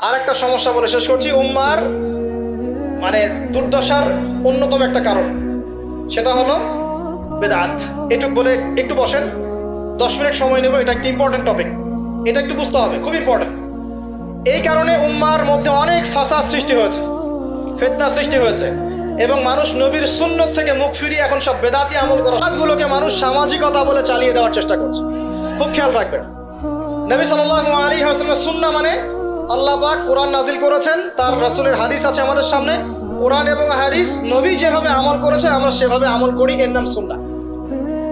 আর একটা সমস্যা বলে শেষ করছি, উম্মার মানে দুর্দশার অন্যতম একটা কারণ। সেটা হলো বেদাত। এটুক বলে, একটু বসেন। দশ মিনিট সময় নেব, এটা একটা ইম্পর্টেন্ট টপিক এটা একটু বুঝতে হবে, খুব ইম্পর্টেন্ট এই কারণে উম্মার মধ্যে অনেক ফাসাদ সৃষ্টি হয়েছে ফেতনা সৃষ্টি হয়েছে, এবং মানুষ নবীর সুন্নত থেকে মুখ ফিরিয়ে এখন সব বেদাতি আমল করা গুলোকে মানুষ সামাজিকতা বলে চালিয়ে দেওয়ার চেষ্টা করছে। খুব খেয়াল রাখবেন। নবী সাল্লাহ আলী হাসলামের সুন্না মানে আল্লাহ পাক কোরআন নাজিল করেছেন, তার রাসূলের হাদিস আছে আমাদের সামনে। কোরআন এবং হাদিস, নবী যেভাবে আমল করেছেন, আমরা সেভাবে আমল করি, এর নাম সুন্না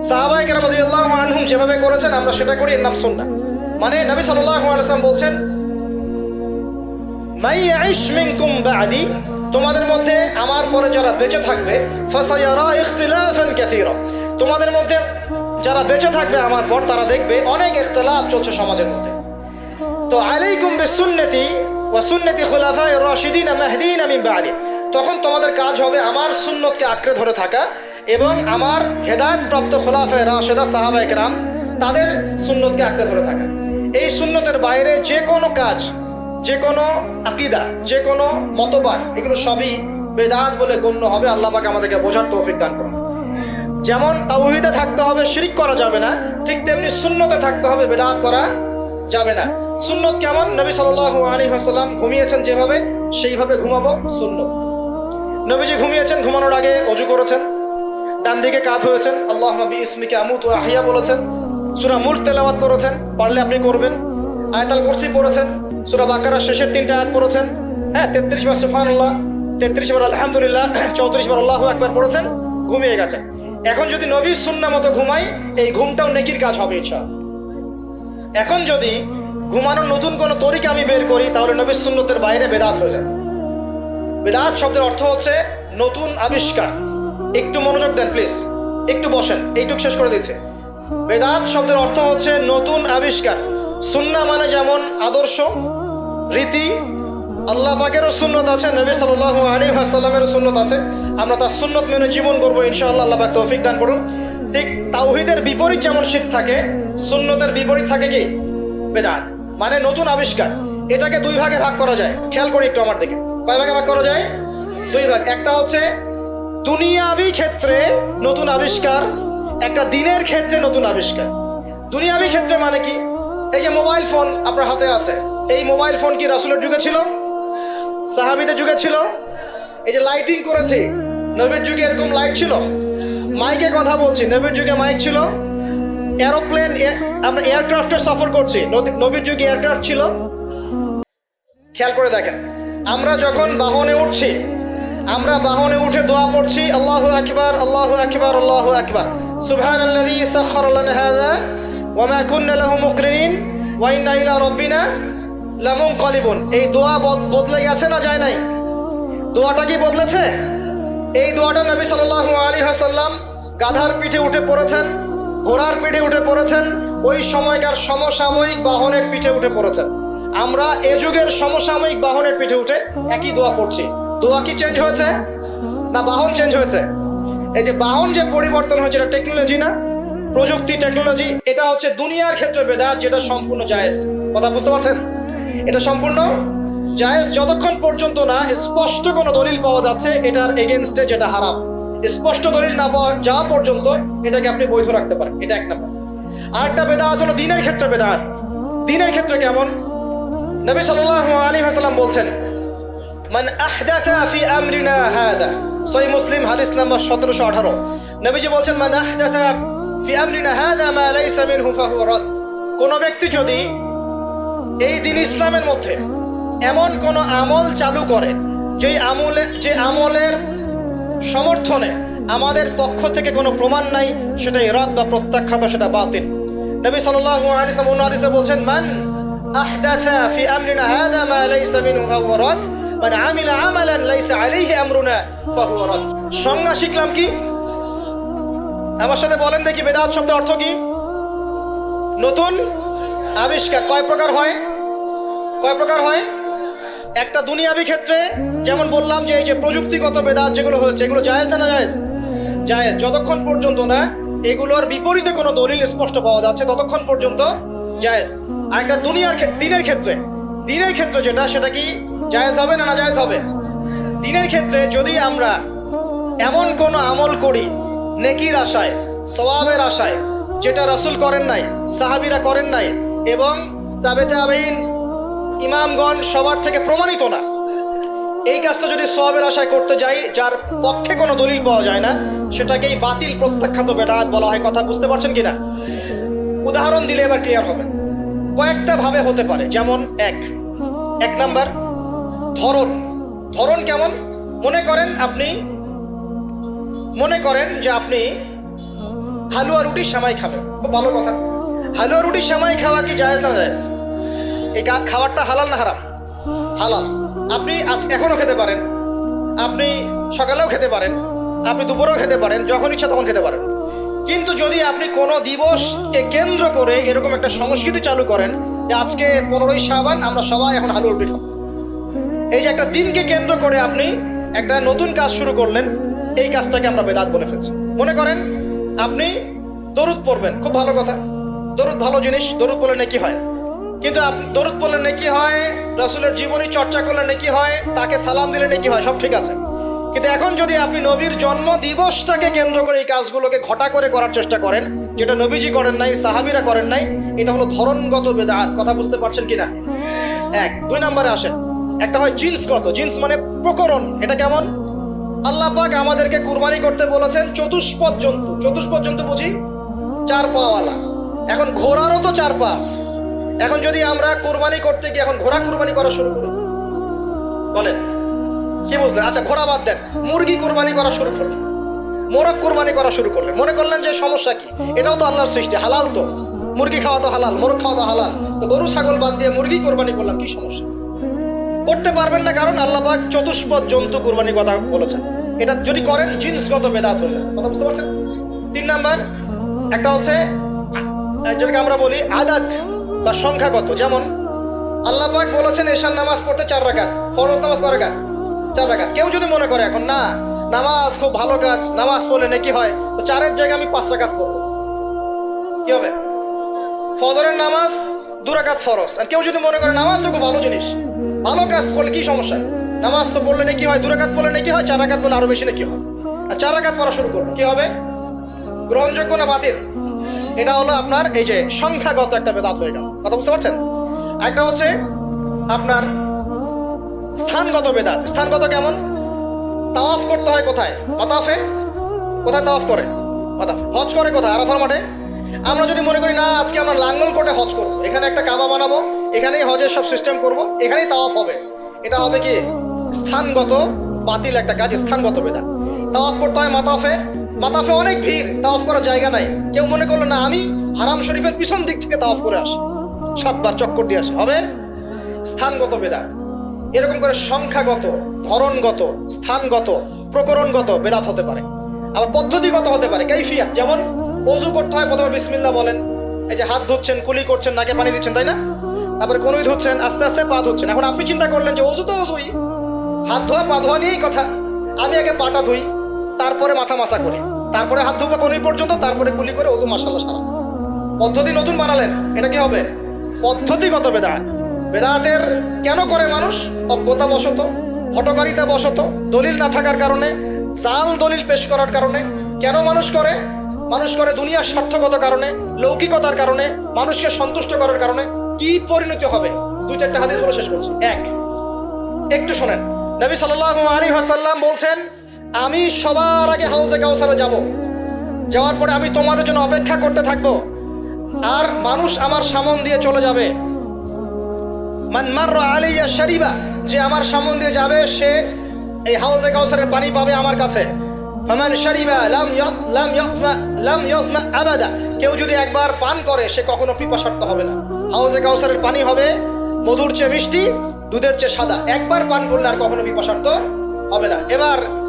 সাহাবাই কেরাম আনহুম যেভাবে করেছেন, আমরা সেটা করি, এর নাম সুন্না মানে নবী আলাইসলাম বলছেন, মাই তোমাদের মধ্যে আমার পরে যারা বেঁচে থাকবে তোমাদের মধ্যে যারা বেঁচে থাকবে আমার পর, তারা দেখবে অনেক ইখতিলাফ চলছে সমাজের মধ্যে। তো আলাইকুম বিসুন্নতি ওয়া সুন্নতি খুলাফায়ে রাশিদিন মাহদিন মিন বাদি। তখন তোমাদের কাজ হবে আমার সুন্নতকে আঁকড়ে ধরে থাকা এবং আমার হেদায়েত প্রাপ্ত খোলাফায়ে রাশেদা সাহাবায়ে কেরাম তাদের সুন্নতকে আঁকড়ে ধরে থাকা। এই সুন্নতের বাইরে যে কোনো কাজ, যে কোনো আকিদা, যে কোনো মতবাদ, এগুলো সবই বেদাত বলে গণ্য হবে। আল্লাহ আমাদেরকে বোঝার তৌফিক দান করুন। যেমন তাওহিদে থাকতে হবে, শিরিক করা যাবে না, ঠিক তেমনি শূন্যতে থাকতে হবে, বেদাত করা যাবে না। সুন্নত কেমন? নবী সাল্লাল্লাহু আলাইহি ওয়াসাল্লাম ঘুমিয়েছেন যেভাবে, সেইভাবে ঘুমাবো সুন্নত। নবীজি ঘুমিয়েছেন, ঘুমানোর আগে অজু করেছেন ডান দিকে কাত হয়েছেন আল্লাহ নবী ইসমিকে আমুত ও আহিয়া বলেছেন, সুরা মুল্ক তেলাওয়াত করেছেন, পারলে আপনি করবেন। আয়তাল কুরসি পড়েছেন, সুরা বাকারা শেষের তিনটা আয়াত পড়েছেন। হ্যাঁ তেত্রিশ বার সুবহানাল্লাহ, তেত্রিশ বার আলহামদুলিল্লাহ, চৌত্রিশ বার আল্লাহু একবার পড়েছেন, ঘুমিয়ে গেছেন। এখন যদি নবী সুন্না মতো ঘুমাই, এই ঘুমটাও নেকির কাজ হবে ইনশাআল্লাহ। এখন যদি ঘুমানোর নতুন কোনো তরিকা আমি বের করি, তাহলে নবী সুন্নতের বাইরে বেদাত হয়ে যায় বেদাত শব্দের অর্থ হচ্ছে নতুন আবিষ্কার। একটু মনোযোগ দেন প্লিজ একটু বসেন, এইটুক শেষ করে দিচ্ছে। বেদাত শব্দের অর্থ হচ্ছে নতুন আবিষ্কার। সুন্না মানে যেমন আদর্শ, রীতি, আল্লাহ পাকেরও সুন্নত আছে, নবী সাল্লাল্লাহু আলী আসাল্লামেরও সুন্নত আছে। আমরা তার সুন্নত মেনে জীবন করব ইনশাআল্লাহ, আল্লাহ পাক তৌফিক দান করুন। ঠিক তাওহিদের বিপরীত যেমন শির থাকে, সুন্নতের বিপরীত থাকে কি? বেদাত। মানে নতুন আবিষ্কার। এটাকে দুই ভাগে ভাগ করা যায়। খেয়াল করি একটু আমার দিকে। কয় ভাগে ভাগ করা যায়? দুই ভাগ। একটা হচ্ছে দুনিয়াবি ক্ষেত্রে নতুন আবিষ্কার, একটা দিনের ক্ষেত্রে নতুন আবিষ্কার। দুনিয়াবি ক্ষেত্রে মানে কি? এই যে মোবাইল ফোন আপনার হাতে আছে। এই মোবাইল ফোন কি রাসুলের যুগে ছিল? সাহাবিদের যুগে ছিল? এই যে লাইটিং করেছে। নবীর যুগে এরকম লাইট ছিল? মাইকে কথা বলছি। নবীর যুগে মাইক ছিল। এরোপ্লেন আমরা এয়ারক্রাফটে সফর করছি। নবীর যুগে এয়ারক্রাফট ছিল। খেয়াল করে দেখেন, আমরা যখন বাহনে উঠছি, আমরা বাহনে উঠে দোয়া পড়ছি, আল্লাহু আকবার আল্লাহু আকবার আল্লাহু আকবার। সুবহানাল্লাযী সাখখারা লানা হাযা, ওয়া মা কুন্না লাহু মুকরিনিন, ওয়া ইন্না ইলা এই দোয়া বদ- বদলে গেছে না যায় নাই? দোয়াটা কি বদলেছে? এই দোয়াটা নবী সাল্লাল্লাহু আলাইহি ওয়াসাল্লাম গাধার পিঠে উঠে পড়েছেন, ঘোড়ার পিঠে উঠে পড়েছেন, ওই সময়কার সমসাময়িক বাহনের পিঠে উঠে পড়েছেন। আমরা এ যুগের সমসাময়িক বাহনের পিঠে উঠে একই দোয়া পড়ছি। দোয়া কি চেঞ্জ হয়েছে? না বাহন চেঞ্জ হয়েছে? এই যে বাহন যে পরিবর্তন হয়েছে এটা টেকনোলজি না? প্রযুক্তি টেকনোলজি এটা হচ্ছে দুনিয়ার ক্ষেত্রে বেদাত, যেটা সম্পূর্ণ জায়েজ। কথা বুঝতে পারছেন? এটা সম্পূর্ণ জায়েজ যতক্ষণ পর্যন্ত না স্পষ্ট কোনো দলিল পাওয়া যাচ্ছে, এটার এগেনস্টে যেটা হারাম। স্পষ্ট দলিল না পাওয়া যাওয়া পর্যন্ত এটাকে আপনি বৈধ রাখতে পারেন। এটা এক নম্বর। আরেকটা বেদাত হলো দিনের ক্ষেত্রে বেদাত দিনের ক্ষেত্রে কেমন? নবী সাল্লাল্লাহু আলাইহি ওয়াসাল্লাম বলছেন, মান আহদাথা ফি আমরিনা হাদা। সহি মুসলিম হাদিস নাম্বার সতেরোশো আঠারো। নবীজি বলছেন, মান আহদাথা ফি আমরিনা হাদা মা লাইসা মিনহু, ফাহুয়া রাদ। কোন ব্যক্তি যদি এই দিন ইসলামের মধ্যে এমন কোন আমল চালু করে যেই আমলে, যে আমলের সমর্থনে আমাদের পক্ষ থেকে কোনো প্রমাণ নাই, সেটাই রদ বা প্রত্যাখ্যাত, সেটা বাতিল। নবী সাল্লাল্লাহু আলাইহি বলছেন, মান আহদাথা ফি আমরিনা হাদা মা লাইসা মিনহু ফাহুয়া রাদ, মান আমিলা আমালান সংজ্ঞা শিখলাম কি? আমার সাথে বলেন দেখি বেদাত শব্দের অর্থ কি? নতুন আবিষ্কার কয় প্রকার হয়? কয় প্রকার হয়? একটা দুনিয়াবি ক্ষেত্রে, যেমন বললাম যে এই যে প্রযুক্তিগত বেদাত যেগুলো হয়েছে, এগুলো জায়েজ না জায়েজ জায়েজ। যতক্ষণ পর্যন্ত না, এগুলোর বিপরীতে কোনো দলিল স্পষ্ট পাওয়া যাচ্ছে, ততক্ষণ পর্যন্ত জায়েজ। আর একটা দুনিয়ার দিনের ক্ষেত্রে। দিনের ক্ষেত্রে যেটা, সেটা কি জায়েজ হবে না না জায়েজ হবে? দিনের ক্ষেত্রে যদি আমরা এমন কোনো আমল করি, নেকির আশায়, সওয়াবের আশায়, যেটা রাসূল করেন নাই, সাহাবীরা করেন নাই, এবং তাবে তাবেইন ইমামগণ সবার থেকে প্রমাণিত না। এই কাজটা যদি সবের আশায় করতে যাই, যার পক্ষে কোনো দলিল পাওয়া যায় না, সেটাকেই বাতিল প্রত্যাখ্যাত বেদাত বলা হয়। কথা বুঝতে পারছেন কিনা? উদাহরণ দিলে এবার ক্লিয়ার হবে। কয়েকটা ভাবে হতে পারে, যেমন এক। এক নাম্বার, ধরন। ধরন কেমন? মনে করেন আপনি, মনে করেন যে আপনি হালুয়া রুটির সামাই খাবেন। খুব ভালো কথা। হালুয়া রুটির সামাই খাওয়া কি জায়েজ না জায়েজ? এই খাবারটা হালাল না হারাম? হালাল। আপনি আজ এখনও খেতে পারেন। আপনি সকালেও খেতে পারেন। আপনি দুপুরেও খেতে পারেন। যখন ইচ্ছা তখন খেতে পারেন। কিন্তু যদি আপনি কোনো দিবসকে কেন্দ্র করে এরকম একটা সংস্কৃতি চালু করেন যে আজকে পনেরোই সাবান আমরা সবাই এখন রুটি খাব। এই যে একটা দিনকে কেন্দ্র করে আপনি একটা নতুন কাজ শুরু করলেন, এই কাজটাকে আমরা বেদাত বলে ফেলছি। মনে করেন, আপনি দরুদ পড়বেন। খুব ভালো কথা। দরুদ ভালো জিনিস। দরুদ পড়লে নাকি হয়? কিন্তু আপনি দরুদ পড়লে নাকি হয়, রসুলের জীবনী চর্চা করলে নাকি হয়, তাকে সালাম দিলে নাকি হয়, সব ঠিক আছে। কিন্তু এখন যদি আপনি নবীর জন্ম দিবসটাকে কেন্দ্র করে এই কাজগুলোকে ঘটা করে করার চেষ্টা করেন, যেটা নবীজি করেন নাই, সাহাবিরা করেন নাই, এটা হলো ধরনগত বেদাত। কথা বুঝতে পারছেন কিনা? এক। দুই নম্বরে আসেন। একটা হয় জিন্সগত। জিন্স মানে প্রকরণ। এটা কেমন? আল্লাহ পাক আমাদেরকে কুরবানি করতে বলেছেন চতুষ্পদ জন্তু। চতুষ্পদ জন্তু বুঝি? চার পাওয়ালা। এখন ঘোড়ারও তো চার পা আছে। এখন যদি আমরা কোরবানি করতে গিয়ে এখন ঘোড়া কুরবানি করা শুরু করি বলেন, কি বুঝলেন? আচ্ছা ঘোড়া বাদ দেন। মুরগি কুরবানি করা শুরু করলেন। মোরগ কুরবানি করা শুরু করলেন। মনে করলেন যে সমস্যা কি? এটাও তো আল্লাহর সৃষ্টি, হালাল তো। মুরগি খাওয়া তো হালাল, মোরগ খাওয়া তো হালাল। তো গরু, ছাগল বাদ দিয়ে মুরগি কোরবানি করলাম, কি সমস্যা? করতে পারবেন না, কারণ আল্লাহ পাক চতুষ্পদ জন্তু কুরবানির কথা বলেছেন। এটা যদি করেন, জিন্সগত বেদাত হয়ে যায় কথা বুঝতে পারছেন? তিন নাম্বার, একটা হচ্ছে যেটাকে আমরা বলি আদাত। বা সংখ্যাগত, যেমন আল্লাহ পাক বলেছেন এশার নামাজ পড়তে চার রাকাত, ফরজ নামাজ কয় রাকাত, চার রাকাত। কেউ যদি মনে করে এখন, না, নামাজ খুব ভালো কাজ, নামাজ পড়লে নাকি হয়, তো চারের জায়গায় আমি পাঁচ রাকাত পড়ব। কি হবে? ফজরের নামাজ দুরাকাত ফরজ। আর কেউ যদি মনে করে, নামাজ তো খুব ভালো জিনিস, ভালো কাজ করলে কি সমস্যা? নামাজ তো পড়লে নাকি হয় দুরাকাত পড়লে নাকি হয়, চার রাকাত পড়লে আরও বেশি নাকি হয়। আর চার রাকাত পড়া শুরু করল কি হবে? গ্রহণযোগ্য না বাতিল? এটা হলো আপনার এই যে সংখ্যাগত একটা বেদাত হয়ে গেল। কথা বুঝতে পারছেন? একটা হচ্ছে আপনার স্থানগত বেদাত। স্থানগত কেমন? তাওয়াফ করতে হয় কোথায়? মাতাফে? কোথায় তাওয়াফ করে? মাতাফে। হজ করে কোথায়? আরাফার মাঠে? আমরা যদি মনে করি, না, আজকে আমরা লাঙ্গল কোটে হজ করব। এখানে একটা কাবা বানাবো, এখানেই হজের সব সিস্টেম করব, এখানেই তাওয়াফ হবে। এটা হবে কি? স্থানগত বাতিল একটা কাজ, স্থানগত বেদাত। তাওয়াফ করতে হয় মাতাফে মাতাফে অনেক ভিড় তাওয়াফ করার জায়গা নাই। কেউ মনে করল, না, আমি হারাম শরীফের পিছন দিক থেকে তাওয়াফ করে আসি। সাতবার চক্কর দিয়ে আসি। হবে? স্থানগত বেদাত এরকম করে সংখ্যাগত, ধরনগত, স্থানগত, প্রকরণগত বেদাত হতে পারে। আবার পদ্ধতিগত হতে পারে। কাইফিয়া যেমন অজু করতে হয়, প্রথমে বিসমিল্লাহ বলেন। এই যে হাত ধুচ্ছেন, কুলি করছেন, নাকে পানি দিচ্ছেন, তাই না? তারপরে কোনুই ধুচ্ছেন, আস্তে আস্তে পা ধুচ্ছেন। এখন আপনি চিন্তা করলেন যে অজু তো অজুই। হাত ধোয়া, পা ধোয়া নিয়েই কথা। আমি আগে পাটা ধুই, তারপরে মাথা মাসা করি। তারপরে হাত ধুবো কোনুই পর্যন্ত? তারপরে কুলি করে অজু মাসাল্লাহ সারা। পদ্ধতি নতুন বানালেন, এটা কি হবে? পদ্ধতিগত বেদাত। বেদাতের কেন করে মানুষ? অজ্ঞতা বশত, হটকারিতা বশত, দলিল না থাকার কারণে, জাল দলিল পেশ করার কারণে। কেন মানুষ করে? মানুষ করে দুনিয়ার স্বার্থগত কারণে, লৌকিকতার কারণে, মানুষকে সন্তুষ্ট করার কারণে। কি পরিণতি হবে? দুই চারটা হাদিস বলে শেষ করছি। এক, একটু শোনেন। নবী সাল্লাল্লাহু আলাইহি ওয়াসাল্লাম বলছেন আমি সবার আগে হাউজে কাউসারে যাব। যাওয়ার পরে আমি তোমাদের জন্য অপেক্ষা করতে থাকব। আর মানুষ আমার সামন দিয়ে চলে যাবে। মান মাররা আলাইয়া শারিবা, যে আমার সামন দিয়ে যাবে, সে এই হাউজে কাউসারের পানি পাবে আমার কাছে। ফামান শারিবা লাম লাম লাম ইয়াসমা আবাদা। কেউ যদি একবার পান করে, সে কখনো পিপাসার্ত হবে না। হাউজে কাউসারের পানি হবে, মধুর চেয়ে মিষ্টি, দুধের চেয়ে সাদা। একবার পান করলে আর কখনো পিপাসার্ত হবে না। এবার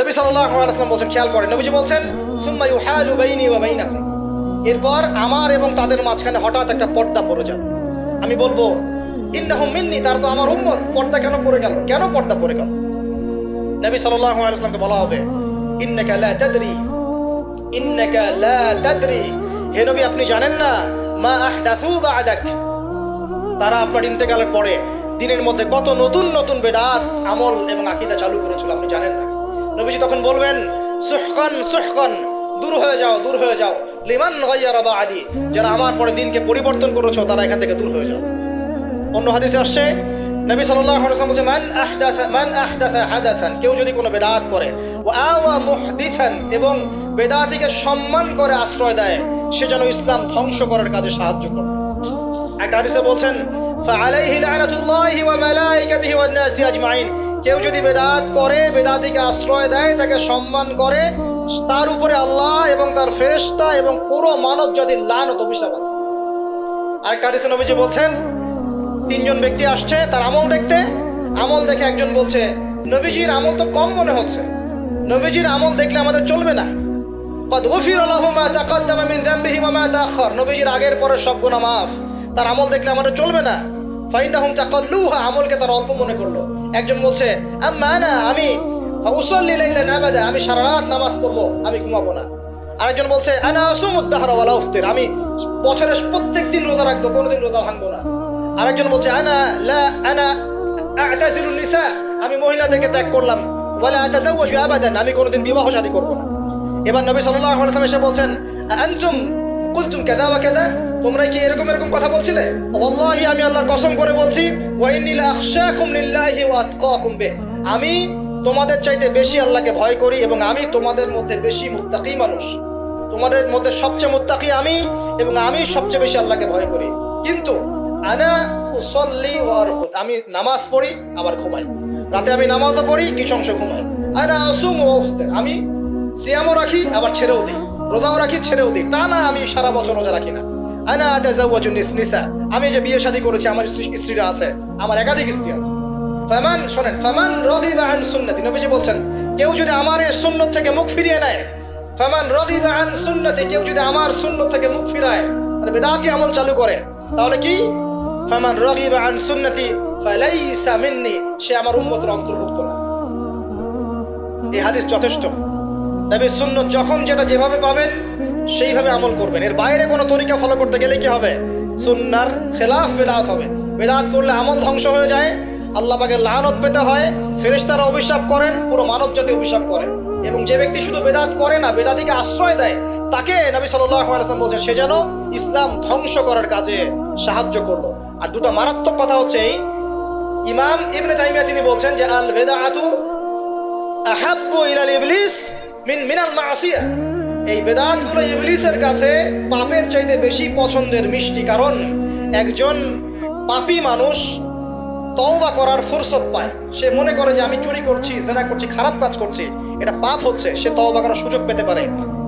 নবী সাল্লাল্লাহু আলাইহি ওয়াসাল্লাম বলছেন, খেয়াল করেন, নবীজি বলছেন, সুম্মা ইউহালু বাইনি ওয়া বাইনাকুম। এরপর আমার এবং তাদের মাঝখানে হঠাৎ একটা পর্দা পড়ে যাবে। আমি বলব, ইন্নাহুম মিন্নি, তার তো আমার উম্মত, পর্দা কেন পড়ে গেল? কেন পর্দা পড়ে গেল? নবী সাল্লাল্লাহু আলাইহি ওয়াসাল্লামকে বলা হবে, ইন্নাকা লা তাদরি, ইন্নাকা লা তাদরি। হে নবী, আপনি জানেন না, মা আহদাসু বা'দাক? তারা আপনার ইন্তেকালের পরে দিনের মধ্যে কত নতুন নতুন বেদাত, আমল এবং আকিদা চালু করেছিল, আপনি জানেন না। নবীজি তখন বলবেন, সুহকান সুহকান, দূর হয়ে যাও, দূর হয়ে যাও। লিমান গাইয়ারা আদি যারা আমার পরে দিনকে পরিবর্তন করেছ, তারা এখান থেকে দূর হয়ে যাও। অন্য হাদিসে আসছে, নবী সাল্লাল্লাহু আলাইহি ওয়াসাল্লাম বলছে মান আহদাসা, মান কেউ যদি কোনো বেদাত করে, ওয়া আওয়া মুহদিসান, এবং বেদাতিকে সম্মান করে আশ্রয় দেয়, সে যেন ইসলাম ধ্বংস করার কাজে সাহায্য করে। একটা হাদিসে বলছেন ফাআলাইহি লানাতুল্লাহি ওয়া মালাইকাতিহি ওয়ান নাসি আজমাইন। কেউ যদি বেদাত করে বেদাতিকে আশ্রয় দেয়, তাকে সম্মান করে, তার উপরে আল্লাহ এবং তার ফেরেস্তা এবং পুরো মানব জাতির লানত অভিশাপ আছে। আর কারিসন অভিজি বলছেন, তিনজন ব্যক্তি আসছে, তার আমল দেখতে, আমল দেখে একজন বলছে, নবীজির আমল তো কম মনে হচ্ছে। নবীজির আমল দেখলে আমাদের চলবে না। নবীজির আগের পরে সব গুণা মাফ। তার আমল দেখলে আমাদের চলবে না। ফাইন আমলকে তার অল্প মনে করল। একজন বলছে আমি আবাদা আমি সারা রাত নামাজ পড়ব, আমি ঘুমাবো না। আরেকজন বলছে, আনা উফতির, আমি বছরের প্রত্যেক দিন রোজা রাখব, কোনোদিন রোজা ভাঙবো না। আরেকজন বলছে, আনা, লা, আনা আমি মহিলাদেরকে ত্যাগ করলাম। ওয়ালা আবাদান, আমি কোনোদিন বিবাহ শাদী করব না। এবার নবী ওয়াসাল্লাম এসে বলছেন আনতুম কুলতুম কাযা? তোমরা কি এরকম এরকম কথা বলছিলে? ওয়াল্লাহি, আমি আল্লাহর কসম করে বলছি আমি তোমাদের চাইতে বেশি আল্লাহকে ভয় করি এবং আমি তোমাদের মধ্যে বেশি মুত্তাকি মানুষ। তোমাদের মধ্যে সবচেয়ে মুত্তাকি আমি এবং আমি সবচেয়ে বেশি আল্লাহকে ভয় করি। কিন্তু আনা উসল্লি ওয়া আরকুদ আমি নামাজ পড়ি, আবার ঘুমাই। রাতে আমি নামাজও পড়ি, কিছু অংশ ঘুমাই। আনা আসুম ওয়া আফতির আমি সিয়ামও রাখি, আবার ছেড়েও দিই। রোজাও রাখি, ছেড়েও দিই। তা না, আমি সারা বছর রোজা রাখি না। আনা আতাজাওয়াজু নিস আমি যে বিয়ে শাদী করেছি, আমার স্ত্রীরা আছে। আমার একাধিক স্ত্রী আছে। ফামান, শোনেন, ফামান রদিবা আন সুন্নতি। নবীজি বলছেন, কেউ যদি আমার এই সুন্নত থেকে মুখ ফিরিয়ে নেয়, ফামান রদিবা আন সুন্নতি, কেউ যদি আমার সুন্নত থেকে মুখ ফিরায় মানে বেদাতি আমল চালু করে, তাহলে কি? ফামান রদিবা আন সুন্নতি, ফালাইসা মিন্নি। সে আমার উম্মতের অন্তর্ভুক্ত না। এই হাদিস যথেষ্ট। নবীর সুন্নত যখন যেটা যেভাবে পাবেন সেইভাবে আমল করবেন। এর বাইরে কোনো তরিকা ফলো করতে গেলে কি হবে? সুন্নার খেলাফ বেদাত হবে। বেদাত করলে আমল ধ্বংস হয়ে যায়, আল্লাহ পাকের লানত পেতে হয়, ফেরেশতারা অভিশাপ করেন, পুরো মানব জাতি অভিশাপ করেন এবং যে ব্যক্তি শুধু বেদাত করে না, বেদাতিকে আশ্রয় দেয়, তাকে নবী ওয়াসাল্লাম বলছেন, সে যেন ইসলাম ধ্বংস করার কাজে সাহায্য করল। আর দুটো মারাত্মক কথা হচ্ছে ইমাম ইবনে তাইমিয়া তিনি বলছেন যে, আল বেদাআতু আহাব্বু ইলাল ইবলিস মিন মিনাল মাসিয়া। এই বেদাতগুলো ইবলিসের কাছে পাপের চাইতে বেশি পছন্দের মিষ্টি কারণ, একজন পাপী মানুষ তওবা করার ফুরসত পায়। সে মনে করে যে আমি চুরি করছি, জেনা করছি, খারাপ কাজ করছি, এটা পাপ হচ্ছে, সে তওবা করার সুযোগ পেতে পারে।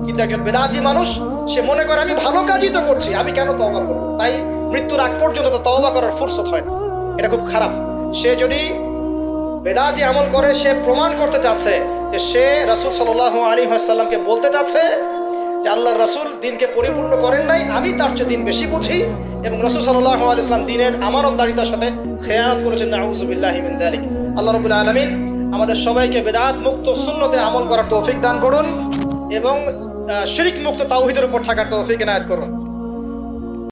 কিন্তু একজন বেদাতি মানুষ, সে মনে করে আমি ভালো কাজই তো করছি, আমি কেন তওবা করব? তাই মৃত্যুর আগ পর্যন্ত তো তওবা করার ফুরসত হয় না। এটা খুব খারাপ। সে যদি বেদাতি আমল করে, সে প্রমাণ করতে চাচ্ছে যে সে রাসূল সাল্লাল্লাহু আলী আসাল্লামকে বলতে চাচ্ছে যে আল্লাহ রসুল দিনকে পরিপূর্ণ করেন নাই, আমি তার চেয়ে দিন বেশি বুঝি এবং রাসূল সাল্লাল্লাহু আলাইহি ইসলাম দিনের আমানতদারিতার সাথে খেয়ানত করেছেন, নাউজুবিল্লাহি মিন যালিক আল্লাহ রাব্বুল আলামিন আমাদের সবাইকে বেদাত মুক্ত শূন্যতে আমল করার তৌফিক দান করুন এবং শিরিক মুক্ত তাওহীদের উপর থাকার তৌফিক এনায়েত করুন।